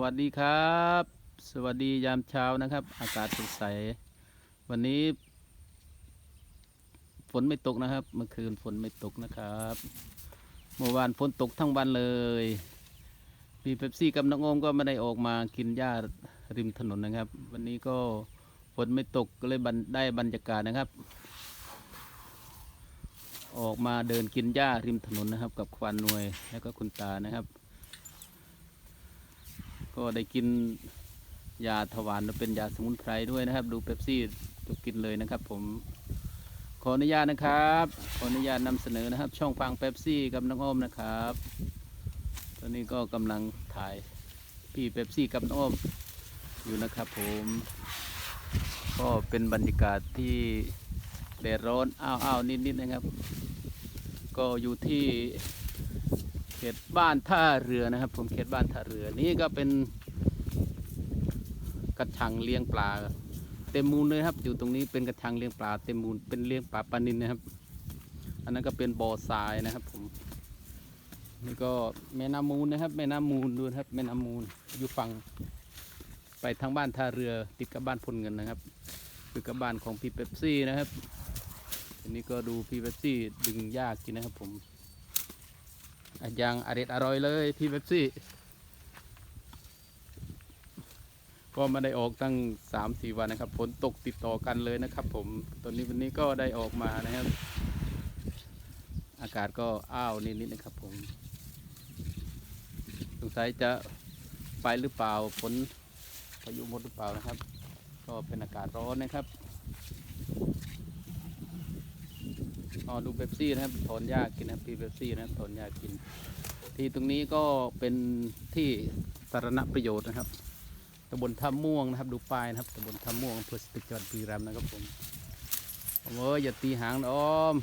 วัสดีครับ สวัสดียามเช้านะครับ อากาศสดใส วันนี้ ฝนไม่ตกนะครับ เมื่อคืนฝนไม่ตกนะครับ เมื่อวานฝนตกทั้งวันเลยพี่เป๊ปซี่กับน้องโอมก็ไม่ได้ออกมากินหญ้าริมถนนนะครับ วันนี้ก็ฝนไม่ตกก็เลยได้บรรยากาศนะครับ ออกมาเดินกินหญ้าริมถนนนะครับ กับควานนวยแล้วก็คุณตานะครับ ก็ได้กินยาถวานและเป็นยาสมุนไพรด้วยนะครับ ดูเป๊ปซี่จะกินเลยนะครับผมขออนุญาตนะครับ ขออนุญาตนำเสนอนะครับ ช่องฟังเป๊ปซี่กับน้องอ้อมนะครับ ตอนนี้ก็กำลังถ่ายพี่เป๊ปซี่กับน้องอ้อมอยู่นะครับผม ก็เป็นบรรยากาศที่แดดร้อนอ้าวๆนิดๆนะครับ ก็อยู่ที่ เขตบ้านท่าเรือนะครับ ผมเขตบ้านท่าเรือนี่ก็เป็นกระชังเลี้ยงปลา เต็มมูลเลยครับ อยู่ตรงนี้เป็นกระชังเลี้ยงปลาเต็มมูลเป็นเลี้ยงปลาปลานินนะครับ อันนั้นก็เป็นบ่อทรายนะครับ ผมนี่ก็แม่น้ำมูลนะครับ แม่น้ำมูลดูครับ แม่น้ำมูลอยู่ฝั่งไปทางบ้านท่าเรือติดกับบ้านพลเงินนะครับ คือกับบ้านของพี่เป๊ปซี่นะครับอันนี้ก็ดูพี่เป๊ปซี่ดึงหญ้ากินนะครับผม อะยังอร่อยอร่อยเลยพี่เบปซี่ ก็ม่ได้ออกตั้งสามสี่วันนะครับฝนตกติดต่อกันเลยนะครับ ผมตอนนี้วันนี้ก็ได้ออกมานะครับ อากาศก็อ้าวนิดๆนะครับ ผม สงสัยจะไปหรือเปล่าฝนพายุหมดหรือเปล่านะครับ ก็เป็นอากาศร้อนนะครับ อ๋อดูเบปซี่นะครับถอนหญ้ากินนะครับพี่เบปซี่นะครับถอนหญ้ากิน ที่ตรงนี้ก็เป็นที่สาธารณประโยชน์นะครับตำบลท่าม่วงนะครับ ดูป้ายนะครับตำบลท่าม่วงอำเภอสตึกจังหวัดบุรีรัมย์นะครับผมเอออย่าตีหางนะอ้อม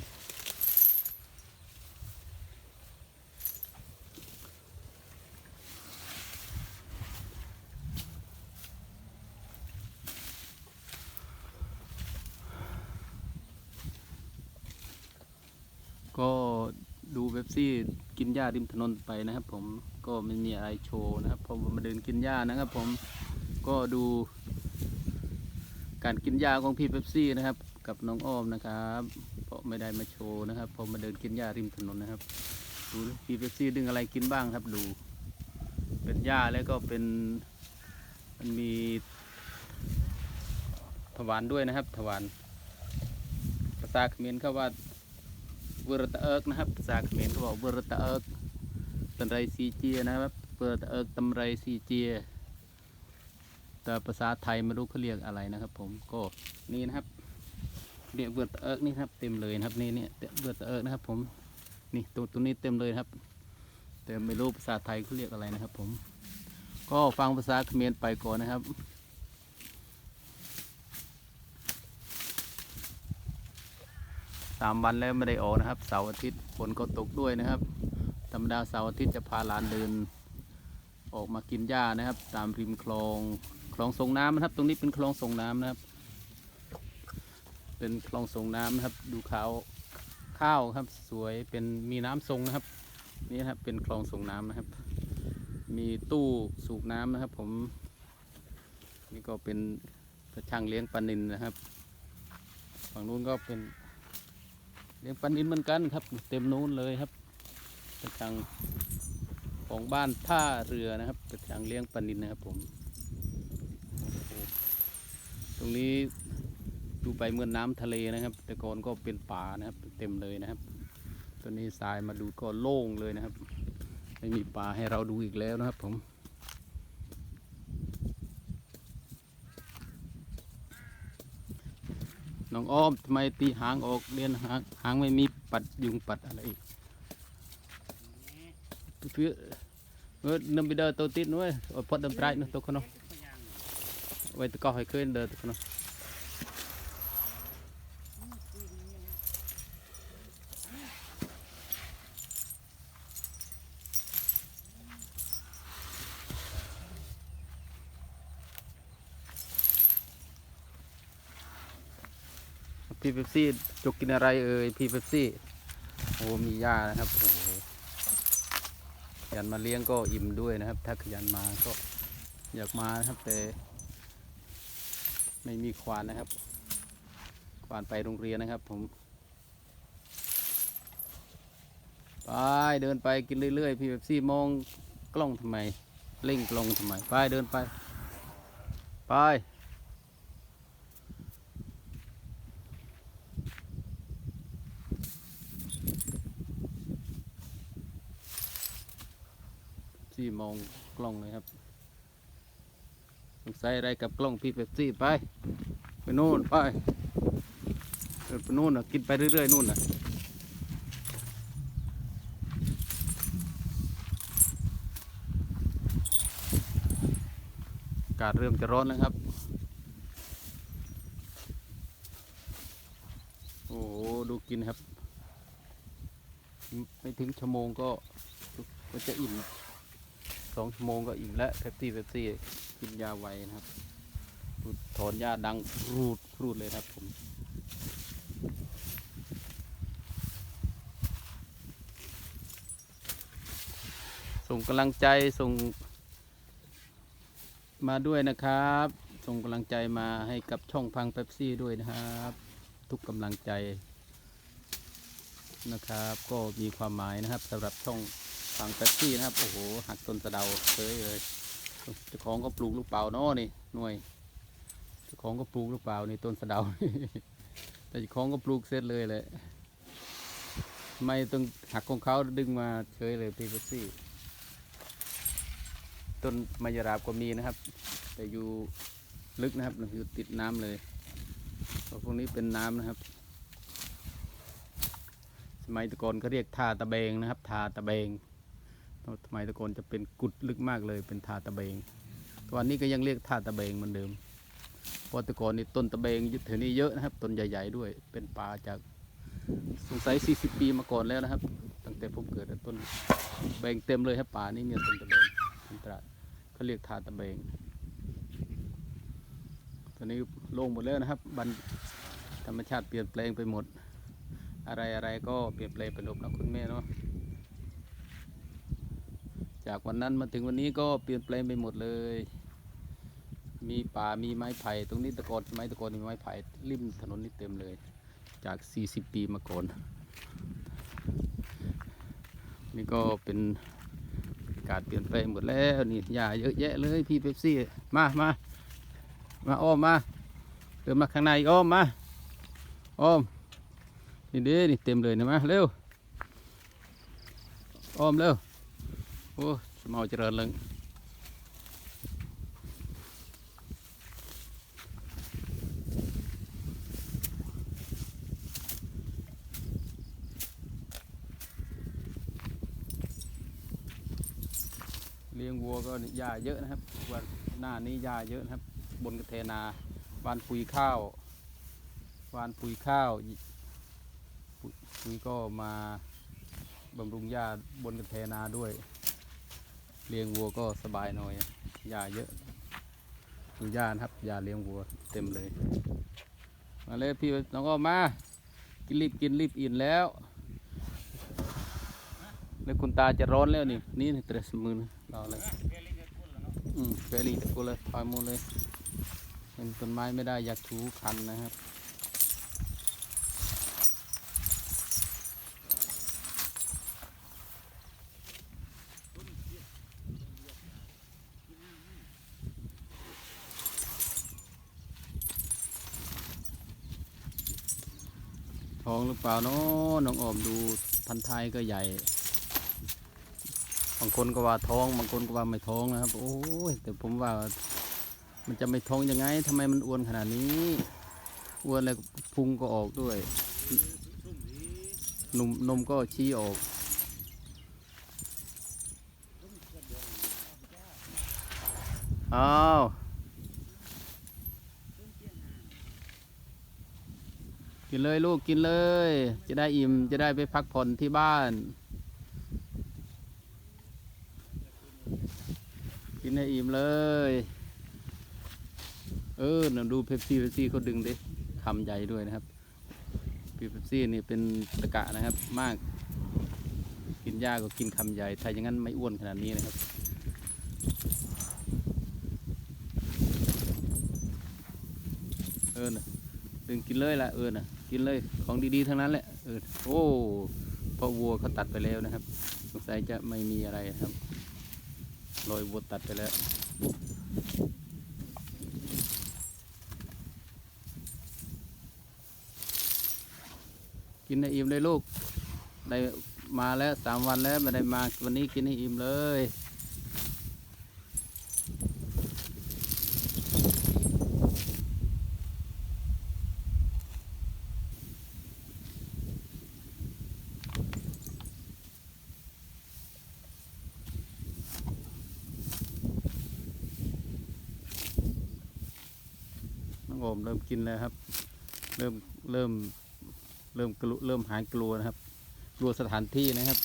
ก็ดูเว็บซี่กินหญ้าริมถนนไปนะครับ ผมก็ไม่มีอะไรโชว์นะครับผมมาเดินกินหญ้านะครับ ผมก็ดู การกินหญ้าของพี่เว็บซี่นะครับ กับน้องอ้อมนะครับเพราะไม่ได้มาโชว์นะครับผมมาเดินกินหญ้าริมถนนนะครับ ดูพี่เว็บซี่ดึงอะไรกินบ้างครับดู เป็นหญ้าแล้วก็เป็นมันมีถวานด้วยนะครับถวานภาษาเขมรเขาว่า เวอร์ตะเอิกนะครับภาษาเขมรเขาบอกเวอร์ตะเอิกตำไรซีเจียนะครับเวอร์ตะเอิกตำไรซีเจีย แต่ภาษาไทยไม่รู้เขาเรียกอะไรนะครับ ผมก็นี่นะครับเรียกเวอร์ตะเอิกนี่ครับเต็มเลยนะครับนี่เนี่ยเวอร์ตะเอิกนะครับ ผมนี่ตัวตัวนี้เต็มเลยครับ แต่ไม่รู้ภาษาไทยเขาเรียกอะไรนะครับ ผม ก็ฟังภาษาเขมรไปก่อนนะครับ สามวันแล้วไม่ได้ออกนะครับเสาร์อาทิตย์ฝนก็ตกด้วยนะครับ ธรรมดาเสาร์อาทิตย์จะพาหลานเดิน ออกมากินหญ้านะครับ ตามริมคลองคลองส่งน้ำนะครับ ตรงนี้เป็นคลองส่งน้ำนะครับ เป็นคลองส่งน้ำนะครับ ดูขาวข้าวครับสวยเป็นมีน้ำทรงนะครับ นี่นะครับเป็นคลองส่งน้ำนะครับ มีตู้สูบน้ำนะครับ ผม นี่ก็เป็นกระชังเลี้ยงปลานินนะครับ ฝั่งนู้นก็เป็น ลี้ยงปลานินเหมือนกันครับ เต็มนู้นเลยครับกระชังของบ้านท่าเรือนะครับกระชังเลี้ยงปลานินนะครับผม ตรงนี้ดูไปเหมือนน้ำทะเลนะครับ แต่ก่อนก็เป็นป่านะครับ เต็มเลยนะครับตอนนี้ทรายมาดูก็โล่งเลยนะครับ ไม่มีป่าให้เราดูอีกแล้วนะครับผม น้องอ้อมทำไมตีหางออกเรียนหางหางไม่มีปัดยุงปัดอะไรอีกเพื่อเออนึกไปเดินตัวติดนู้นเอาพอดดำไตรนู้นตัวคนนู้นไว้ตะกอให้เคยเดินตัวคนนู้ พี่เป๊ปซี่จกกินอะไรเอ่ยพี่เป๊ปซี่โอ้มีหญ้านะครับโอ้ขยันมาเลี้ยงก็อิ่มด้วยนะครับ ถ้าขยันมาก็อยากมานะครับแต่ไม่มีควานนะครับควานไปโรงเรียนนะครับ ผมไปเดินไปกินเรื่อยๆพี่แบบซี่มองกล้องทำไมเล่งกล้องทำไมไปเดินไปไป ที่มองกล้องเลยครับสงสัยอะไรกับกล้องพี่เป๊ปซี่ไป ไปนู่นไปไปนู่นน่ะกินไปเรื่อยๆนู่นน่ะอากาศเริ่มจะร้อนแล้วครับ โอ้โห ดูกินครับ ไม่ถึงชั่วโมงก็ก็จะอิ่ม สองชั่วโมงก็อิ่มแล้วเ e ปซี่เ e ปซี่กินยาไวนะครับถอนหญ้าดังรูดรูดเลยครับผมส่งกำลังใจส่ง มาด้วยนะครับ ส่งกำลังใจมาให้กับช่องพังเ e ปซี่ด้วยนะครับ ทุกกำลังใจนะครับ ก็มีความหมายนะครับสำหรับช่อง ฝั่งแป๊บซี่นะครับ โอ้โห หักต้นสะเดาเฉยเลยเจ้าของก็ปลูกลูกเปล่าเนาะนี่หน่วยเจ้าของก็ปลูกลูกเปล่านี่ต้นสะเดาแต่เจ้าของก็ปลูกเสร็จเลยแหละไม่ต้องหักของเขาดึงมาเฉยเลยพี่แป๊บซี่ ต้นมายราบก็มีนะครับ แต่อยู่ลึกนะครับอยู่ติดน้ำเลยเพราะพวกนี้เป็นน้ำนะครับสมัยตะกอนเขาเรียกทาตะเบงนะครับทาตะเบง สมัยตะกอนจะเป็นกุดลึกมากเลยเป็นทาตะเบงตอนนี้ก็ยังเรียกทาตะเบงเหมือนเดิมเพราะตะกอนนี่ต้นตะเบงยึดแถวนี้เยอะนะครับต้นใหญ่ ๆ ด้วยเป็นป่าจากสงสัย 40 ปีมาก่อนแล้วนะครับ ตั้งแต่ผมเกิดต้นเบงเต็มเลยครับป่านี่มีต้นตะเบงเป็นตราดเขาเรียกทาตะเบงตอนนี้โล่งหมดแล้วนะครับบันธรรมชาติเปลี่ยนแปลงไปหมด อะไรอะไรก็เปลี่ยนแปลงไปหมดนะคุณแม่เนาะ จากวันนั้นมาถึงวันนี้ก็เปลี่ยนแปลงไปหมดเลย มีป่ามีไม้ไผ่ตรงนี้ตะกอนสมัยแตะกอนมีไม้ไผ่ริมถนนนี่เต็มเลย จาก 40 ปีมาก่อนนี่ก็เป็นการเปลี่ยนแปลงหมดแล้วนี่หญ้าเยอะแยะเลยพี่เป๊ปซี่มามามาอ้อมมาเดินมาข้างในอ้อมมาอ้อมนี่เด้นี่เต็มเลยนะมาเร็วอ้อมเร็ว โอ้สมเอาเจริญเลยเลี้ยงวัวก็หญ้าเยอะนะครับ วันหน้านี้หญ้าเยอะนะครับ บนกระเทนา วานปุยข้าว วานปุยข้าวปุยปุ๋ยก็มาบำรุงหญ้าบนกระเทนาด้วย เลี้ยงวัวก็สบายหน่อยหญ้าเยอะดูหญ้านะครับหญ้าเลี้ยงวัวเต็มเลย มาเลยพี่น้องก็มา กินรีบกินรีบอิ่นแล้วแล้วคุณตาจะร้อนแล้วนี่นี่เตรสมือนะรอเลยอืมเฟรีตะกูเลยถอยมูเลยเป็นต้นไม้ไม่ได้อยากถูคันนะครับ ท้องหรือเปล่าเนาะน้องออมดูพันธุ์ไทยก็ใหญ่ บางคนก็ว่าท้อง บางคนก็ว่าไม่ท้องนะครับ โอ้ยแต่ผมว่า มันจะไม่ท้องยังไงทำไมมันอ้วนขนาดนี้ อ้วนแล้วพุงก็ออกด้วยนมนมก็ชี้ออกอ้าว กินเลยลูกกินเลย จะได้อิ่มจะได้ไปพักผ่อนที่บ้าน กินให้อิ่มเลย เออนดูเพปซี่เพปซี่เขาดึงดิคำใหญ่ด้วยนะครับเพปซี่นี่เป็นตะกะนะครับมาก กินยากก็กินคำใหญ่ถ้าอย่างนั้นไม่อ้วนขนาดนี้นะครับเออนะดึงกินเลยละเออนะ กินเลยของดีๆทั้งนั้นแหละเออโอ้เพราะวัวเขาตัดไปแล้วนะครับ สงสัยจะไม่มีอะไรครับรอยวัวตัดไปแล้วกินให้อิ่มเลยลูก ได้มาแล้วสามวันแล้วไม่ได้มาวันนี้กินให้อิ่มเลย มเริ่มกินแล้วครับ เริ่มเริ่มเริ่มกลัวเริ่มหายกลัวนะครับ กลัวสถานที่นะครับ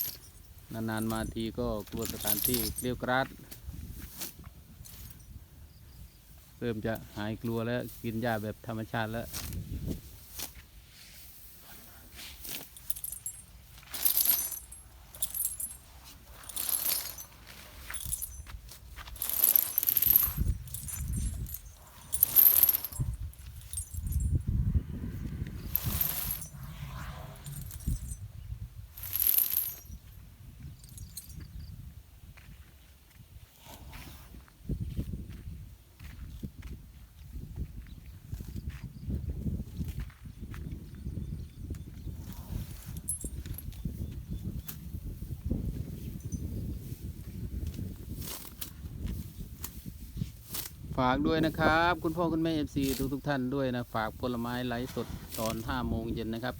นานๆมาทีก็กลัวสถานที่เกลียวกราดเริ่มจะหายกลัวแล้วกินหญ้าแบบธรรมชาติแล้วากด้วยนะครับ คุณพ่อคุณแม่เอฟซีทุกทุกท่านด้วยนะ ฝากผลไม้ไลฟ์สดตอน5โมงเย็นนะครับ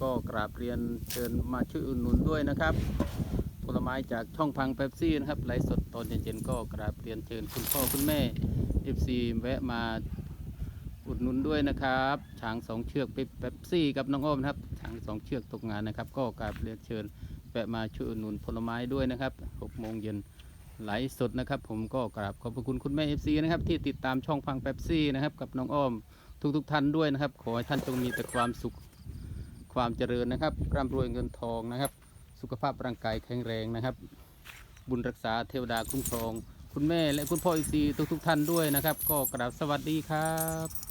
ก็กราบเรียนเชิญมาช่วยอุดหนุนด้วยนะครับ ผลไม้จากช่องพังเป๊ปซี่นะครับไลฟ์สดตอนเย็นๆก็กราบเรียนเชิญคุณพ่อคุณแม่เอฟซีแวะมาอุดหนุนด้วยนะครับช้างสองเชือกเป๊ปซี่กับน้องอ้อมนะครับช้างสองเชือกตกงานนะครับ ก็กราบเรียนเชิญแวะมาช่วยอุดหนุนผลไม้ด้วยนะครับ6โมงเย็น ไลฟ์สดนะครับ ผมก็กราบขอบพระคุณคุณแม่เอฟซีนะครับที่ติดตามช่องฟังแป๊บซี่นะครับ กับน้องอ้อมทุกๆทท่านด้วยนะครับ ขอให้ท่านจงมีแต่ความสุขความเจริญนะครับร่ำรวยเงินทองนะครับ สุขภาพร่างกายแข็งแรงนะครับ บุญรักษาเทวดาคุ้มครอง คุณแม่และคุณพ่อเอฟซีทุกๆทท่านด้วยนะครับ ก็กราบสวัสดีครับ